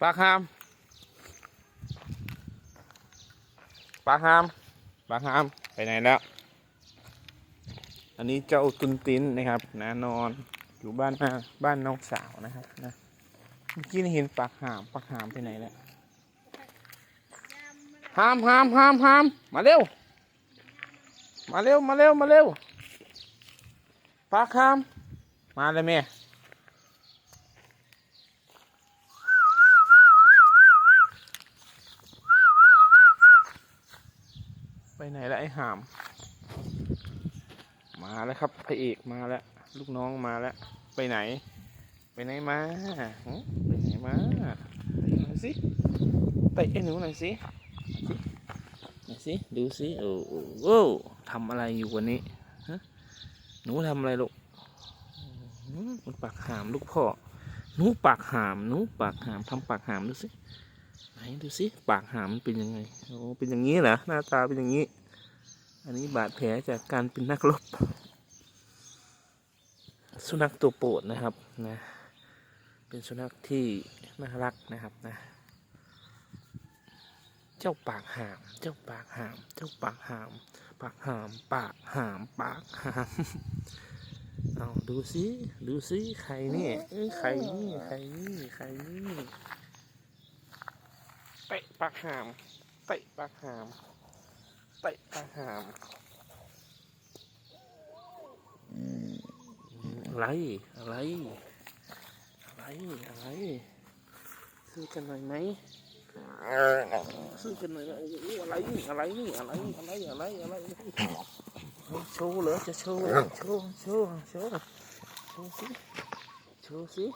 ปลาคามปลาคามปลาคามไปไหนแล้ว อันนี้เจ้าตุนตินนะครับนะนอนอยู่บ้านนาบ้านน้องสาวนะครับนะเมื่อกี้เห็นปลาหามปลาหามไปไหนแล้วหามหามหามหามมาเร็ว มาเร็วมาเร็วมาเร็วปลาคามมาเลยแม่ ไปไหนแล้วไอ้หาม มาแล้วครับพระเอกมาแล้ว ลูกน้องมาแล้ว ไปไหน ไปไหนมาไปไหนมาหนสิไปไอ้หนูหน่อยสิหน่อยสิดูสิโอ้โหโอทำอะไรอยู่วันนี้ฮะหนูทำอะไรลูกมันปากหามลูกพ่อหนูปากหามหนูปากหามทำปากหามดูสิ ไหนดูสิปากหามันเป็นยังไงโอ้เป็นอย่างนี้เหรอหน้าตาเป็นอย่างนี้ อันนี้บาดแผลจากการเป็นนักรบสุนัขตัวโปรดนะครับนะเป็นสุนัขที่น่ารักนะครับนะ เจ้าปากหาม เจ้าปากหาม เจ้าปากหาม ปากหาม ปากหาม ปากหาม เอาดูสิ ดูสิ ใครนี่ยใครนี่ ใครนี่ ใครนี่ เตะปากหามเตะปากหามเตะปากหามอะไรอะไร อะไรอะไรซื้อกันหน่อยไหมซื้อกันหน่อยไหมอะไรนี่อะไรนี่อะไรอะไรอะไรอะไรโชว์เหรอจะโชว์โชว์โชว์โชว์โชว์สิโชว์สิ